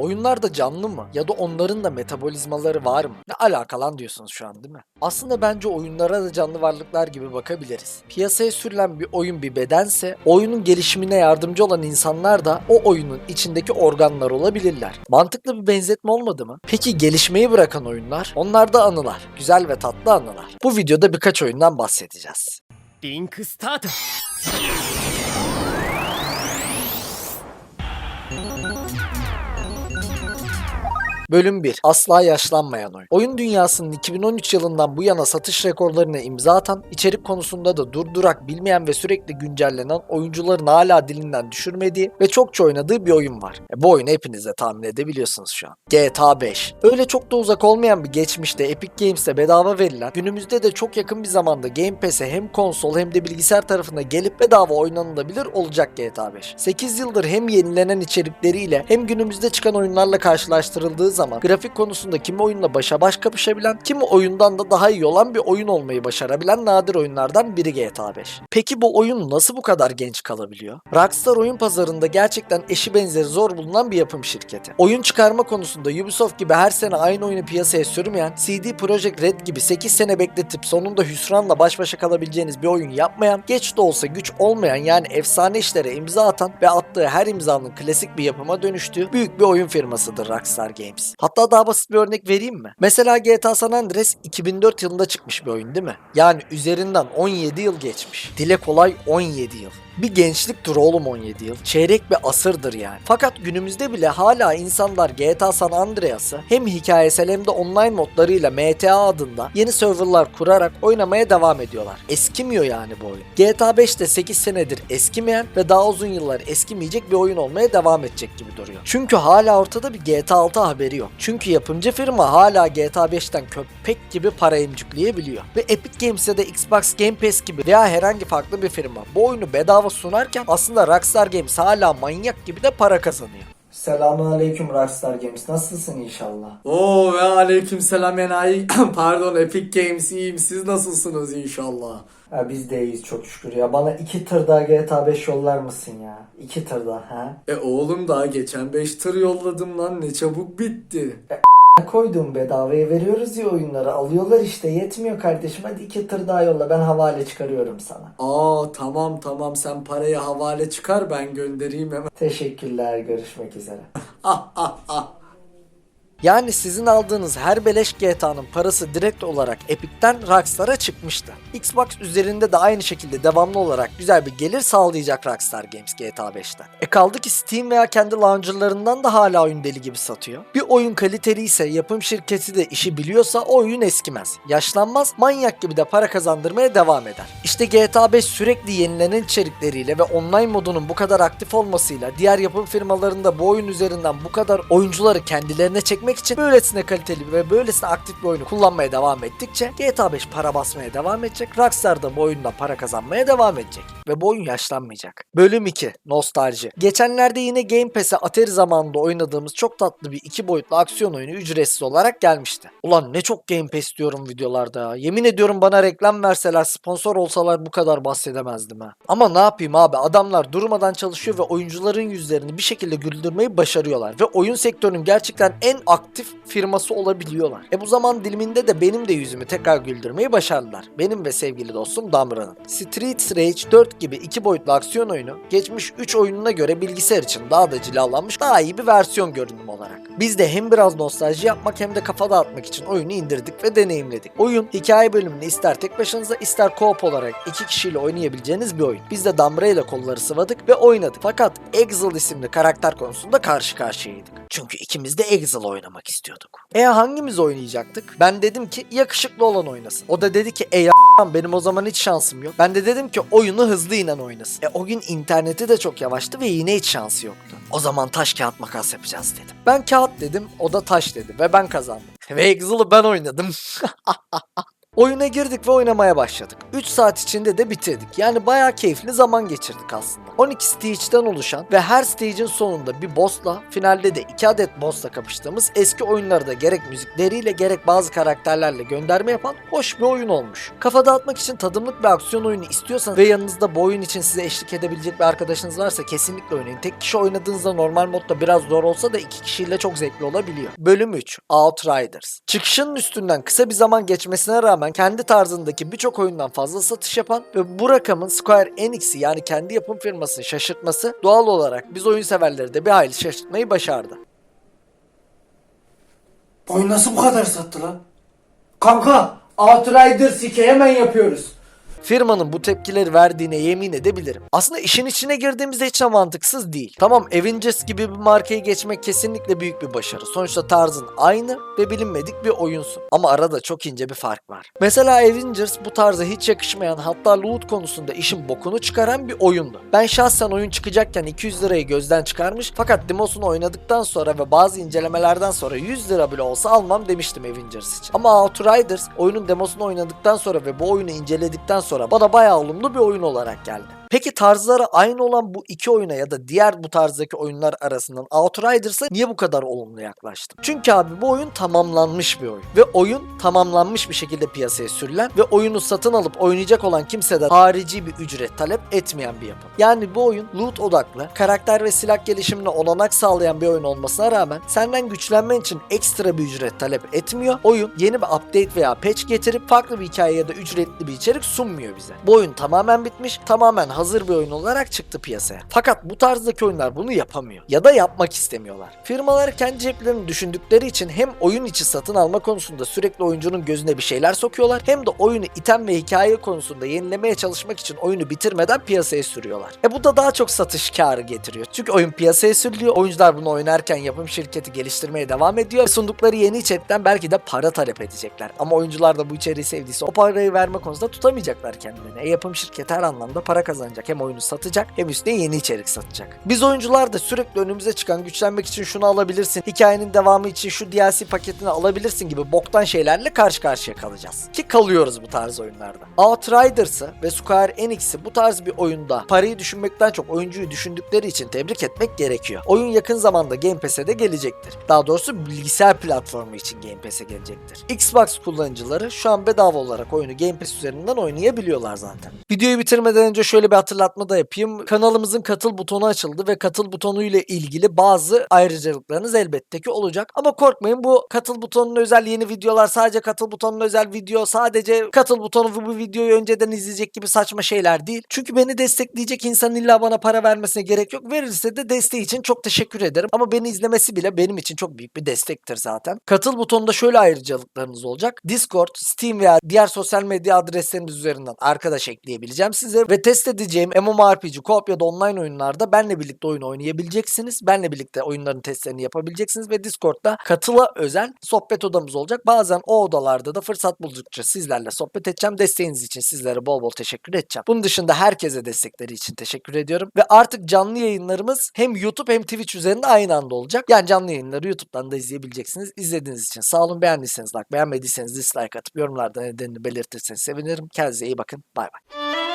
Oyunlar da canlı mı? Ya da onların da metabolizmaları var mı? Ne alakalan diyorsunuz şu an değil mi? Aslında bence oyunlara da canlı varlıklar gibi bakabiliriz. Piyasaya sürülen bir oyun bir bedense oyunun gelişimine yardımcı olan insanlar da o oyunun içindeki organlar olabilirler. Mantıklı bir benzetme olmadı mı? Peki gelişmeyi bırakan oyunlar? Onlar da anılar. Güzel ve tatlı anılar. Bu videoda birkaç oyundan bahsedeceğiz. Link start. Bölüm 1. Asla yaşlanmayan oyun. Oyun dünyasının 2013 yılından bu yana satış rekorlarına imza atan, içerik konusunda da durdurak bilmeyen ve sürekli güncellenen oyuncuların hala dilinden düşürmediği ve çokça oynadığı bir oyun var. E, bu oyunu hepiniz de tahmin edebiliyorsunuz şu an. GTA 5. Öyle çok da uzak olmayan bir geçmişte Epic Games'te bedava verilen, günümüzde de çok yakın bir zamanda Game Pass'e hem konsol hem de bilgisayar tarafına gelip bedava oynanılabilir olacak GTA 5. 8 yıldır hem yenilenen içerikleriyle hem günümüzde çıkan oyunlarla karşılaştırıldığı zaman grafik konusunda kimi oyunla başa baş kapışabilen, kimi oyundan da daha iyi olan bir oyun olmayı başarabilen nadir oyunlardan biri GTA 5. Peki bu oyun nasıl bu kadar genç kalabiliyor? Rockstar oyun pazarında gerçekten eşi benzeri zor bulunan bir yapım şirketi. Oyun çıkarma konusunda Ubisoft gibi her sene aynı oyunu piyasaya sürmeyen, CD Projekt Red gibi 8 sene bekletip sonunda hüsranla baş başa kalabileceğiniz bir oyun yapmayan, geç de olsa güç olmayan yani efsane işlere imza atan ve attığı her imzanın klasik bir yapıma dönüştüğü büyük bir oyun firmasıdır Rockstar Games. Hatta daha basit bir örnek vereyim mi? Mesela GTA San Andreas 2004 yılında çıkmış bir oyun değil mi? Yani üzerinden 17 yıl geçmiş. Dile kolay 17 yıl. Bir gençliktir oğlum 17 yıl. Çeyrek bir asırdır yani. Fakat günümüzde bile hala insanlar GTA San Andreas'ı hem hikayesel hem de online modlarıyla MTA adında yeni serverlar kurarak oynamaya devam ediyorlar. Eskimiyor yani bu oyun. GTA 5 de 8 senedir eskimeyen ve daha uzun yıllar eskimeyecek bir oyun olmaya devam edecek gibi duruyor. Çünkü hala ortada bir GTA 6 haberi yok. Çünkü yapımcı firma hala GTA 5'ten köpek gibi para emcikleyebiliyor. Ve Epic Games'e de Xbox Game Pass gibi veya herhangi farklı bir firma bu oyunu bedava sunarken aslında Rockstar Games hala manyak gibi de para kazanıyor. Selamun aleyküm Rockstar Games. Nasılsın inşallah? Oo ve aleyküm selam enayi. Pardon Epic Games iyiyim. Siz nasılsınız inşallah? Ha, biz de iyiyiz çok şükür ya. Bana iki tır daha GTA 5 yollar mısın ya? İki tır daha ha? E oğlum daha geçen 5 tır yolladım lan ne çabuk bitti. Ne koydum bedavaya veriyoruz ya oyunları. Alıyorlar işte yetmiyor kardeşim. Hadi iki tır daha yolla. Ben havale çıkarıyorum sana. Aa tamam tamam sen parayı havale çıkar ben göndereyim hemen. Teşekkürler. Görüşmek üzere. Ah ah ah. Yani sizin aldığınız her beleş GTA'nın parası direkt olarak Epic'ten Rockstar'a çıkmıştı. Xbox üzerinde de aynı şekilde devamlı olarak güzel bir gelir sağlayacak Rockstar Games GTA 5'ten. E kaldı ki Steam veya kendi launcherlarından da hala oyun deli gibi satıyor. Bir oyun kaliteli ise yapım şirketi de işi biliyorsa o oyun eskimez. Yaşlanmaz, manyak gibi de para kazandırmaya devam eder. İşte GTA 5 sürekli yenilenen içerikleriyle ve online modunun bu kadar aktif olmasıyla diğer yapım firmalarında bu oyun üzerinden bu kadar oyuncuları kendilerine çekmek için böylesine kaliteli ve böylesine aktif bir oyunu kullanmaya devam ettikçe GTA 5 para basmaya devam edecek. Rockstar da bu oyunda para kazanmaya devam edecek. Ve bu oyun yaşlanmayacak. Bölüm 2. Nostalji. Geçenlerde yine Game Pass'e Atari zamanında oynadığımız çok tatlı bir iki boyutlu aksiyon oyunu ücretsiz olarak gelmişti. Ulan ne çok Game Pass diyorum videolarda ya. Yemin ediyorum bana reklam verseler, sponsor olsalar bu kadar bahsedemezdim ha. Ama ne yapayım abi adamlar durmadan çalışıyor ve oyuncuların yüzlerini bir şekilde güldürmeyi başarıyorlar. Ve oyun sektörünün gerçekten en aktif firması olabiliyorlar. E bu zaman diliminde de benim de yüzümü tekrar güldürmeyi başardılar. Benim ve sevgili dostum Damra'nın. Street Rage 4 gibi iki boyutlu aksiyon oyunu geçmiş 3 oyununa göre bilgisayar için daha da cilalanmış daha iyi bir versiyon görünüm olarak. Biz de hem biraz nostalji yapmak hem de kafa dağıtmak için oyunu indirdik ve deneyimledik. Oyun hikaye bölümünü ister tek başınıza ister co-op olarak iki kişiyle oynayabileceğiniz bir oyun. Biz de Damra ile kolları sıvadık ve oynadık. Fakat Exil isimli karakter konusunda karşı karşıyaydık. Çünkü ikimiz de Exil oynamak istiyorduk. E hangimiz oynayacaktık? Ben dedim ki yakışıklı olan oynasın. O da dedi ki e ya benim o zaman hiç şansım yok. Ben de dedim ki oyunu hızlı inen oynasın. E o gün interneti de çok yavaştı ve yine hiç şansı yoktu. O zaman taş kağıt makas yapacağız dedim. Ben kağıt dedim, o da taş dedi ve ben kazandım. Ve Exil'ı ben oynadım. Oyuna girdik ve oynamaya başladık. 3 saat içinde de bitirdik. Yani bayağı keyifli zaman geçirdik aslında. 12 stage'den oluşan ve her stage'in sonunda bir boss'la, finalde de 2 adet boss'la kapıştığımız eski oyunlarda gerek müzikleriyle gerek bazı karakterlerle gönderme yapan hoş bir oyun olmuş. Kafa dağıtmak için tadımlık bir aksiyon oyunu istiyorsanız ve yanınızda bu oyun için size eşlik edebilecek bir arkadaşınız varsa kesinlikle oynayın. Tek kişi oynadığınızda normal modda biraz zor olsa da iki kişiyle çok zevkli olabiliyor. Bölüm 3 Outriders. Çıkışının üstünden kısa bir zaman geçmesine rağmen kendi tarzındaki birçok oyundan fazla satış yapan ve bu rakamın Square Enix'i yani kendi yapım firmasını şaşırtması doğal olarak biz oyun severleri de bir hayli şaşırtmayı başardı. Oyun nasıl bu kadar sattı lan? Kanka Outriders 2 hemen yapıyoruz. Firmanın bu tepkileri verdiğine yemin edebilirim. Aslında işin içine girdiğimizde hiç mantıksız değil. Tamam Avengers gibi bir markayı geçmek kesinlikle büyük bir başarı. Sonuçta tarzın aynı ve bilinmedik bir oyunsun. Ama arada çok ince bir fark var. Mesela Avengers bu tarza hiç yakışmayan hatta loot konusunda işin bokunu çıkaran bir oyundu. Ben şahsen oyun çıkacakken 200 lirayı gözden çıkarmış fakat demosunu oynadıktan sonra ve bazı incelemelerden sonra 100 lira bile olsa almam demiştim Avengers için. Ama Outriders oyunun demosunu oynadıktan sonra ve bu oyunu inceledikten sonra bana bayağı olumlu bir oyun olarak geldi. Peki tarzları aynı olan bu iki oyuna ya da diğer bu tarzdaki oyunlar arasından Outriders'a niye bu kadar olumlu yaklaştım? Çünkü abi bu oyun tamamlanmış bir oyun. Ve oyun tamamlanmış bir şekilde piyasaya sürülen ve oyunu satın alıp oynayacak olan kimseden harici bir ücret talep etmeyen bir yapım. Yani bu oyun loot odaklı, karakter ve silah gelişimine olanak sağlayan bir oyun olmasına rağmen senden güçlenmen için ekstra bir ücret talep etmiyor. Oyun yeni bir update veya patch getirip farklı bir hikaye ya da ücretli bir içerik sunmuyor bize. Bu oyun tamamen bitmiş, tamamen hazır bir oyun olarak çıktı piyasaya. Fakat bu tarzdaki oyunlar bunu yapamıyor. Ya da yapmak istemiyorlar. Firmalar kendi ceplerini düşündükleri için hem oyun içi satın alma konusunda sürekli oyuncunun gözüne bir şeyler sokuyorlar hem de oyunu item ve hikaye konusunda yenilemeye çalışmak için oyunu bitirmeden piyasaya sürüyorlar. E bu da daha çok satış karı getiriyor. Çünkü oyun piyasaya sürülüyor. Oyuncular bunu oynarken yapım şirketi geliştirmeye devam ediyor. Sundukları yeni içerikten belki de para talep edecekler. Ama oyuncular da bu içeriği sevdiyse o parayı verme konusunda tutamayacaklar kendilerini. E yapım şirketi her anlamda para kazanacak. Hem oyunu satacak hem üstüne yeni içerik satacak. Biz oyuncular da sürekli önümüze çıkan güçlenmek için şunu alabilirsin. Hikayenin devamı için şu DLC paketini alabilirsin gibi boktan şeylerle karşı karşıya kalacağız. Ki kalıyoruz bu tarz oyunlarda. Outriders'ı ve Square Enix'i bu tarz bir oyunda parayı düşünmekten çok oyuncuyu düşündükleri için tebrik etmek gerekiyor. Oyun yakın zamanda Game Pass'e de gelecektir. Daha doğrusu bilgisayar platformu için Game Pass'e gelecektir. Xbox kullanıcıları şu an bedava olarak oyunu Game Pass üzerinden oynayabiliyorlar zaten. Videoyu bitirmeden önce şöyle bir hatırlatma da yapayım. Kanalımızın katıl butonu açıldı ve katıl butonu ile ilgili bazı ayrıcalıklarınız elbette ki olacak. Ama korkmayın bu katıl butonuna özel yeni videolar sadece katıl butonuna özel video sadece katıl butonu bu videoyu önceden izleyecek gibi saçma şeyler değil. Çünkü beni destekleyecek insan illa bana para vermesine gerek yok. Verirse de desteği için çok teşekkür ederim. Ama beni izlemesi bile benim için çok büyük bir destektir zaten. Katıl butonunda şöyle ayrıcalıklarınız olacak. Discord, Steam veya diğer sosyal medya adresleriniz üzerinden arkadaş ekleyebileceğim size ve test edeceğim MMORPG, co-op ya da online oyunlarda benle birlikte oyun oynayabileceksiniz. Benle birlikte oyunların testlerini yapabileceksiniz ve Discord'da katıla özel sohbet odamız olacak. Bazen o odalarda da fırsat buldukça sizlerle sohbet edeceğim. Desteğiniz için sizlere bol bol teşekkür edeceğim. Bunun dışında herkese destekleri için teşekkür ediyorum. Ve artık canlı yayınlarımız hem YouTube hem Twitch üzerinde aynı anda olacak. Yani canlı yayınları YouTube'dan da izleyebileceksiniz. İzlediğiniz için sağ olun. Beğendiyseniz like, beğenmediyseniz dislike atıp yorumlarda nedenini belirtirseniz sevinirim. Kendinize iyi bakın. Bay bay.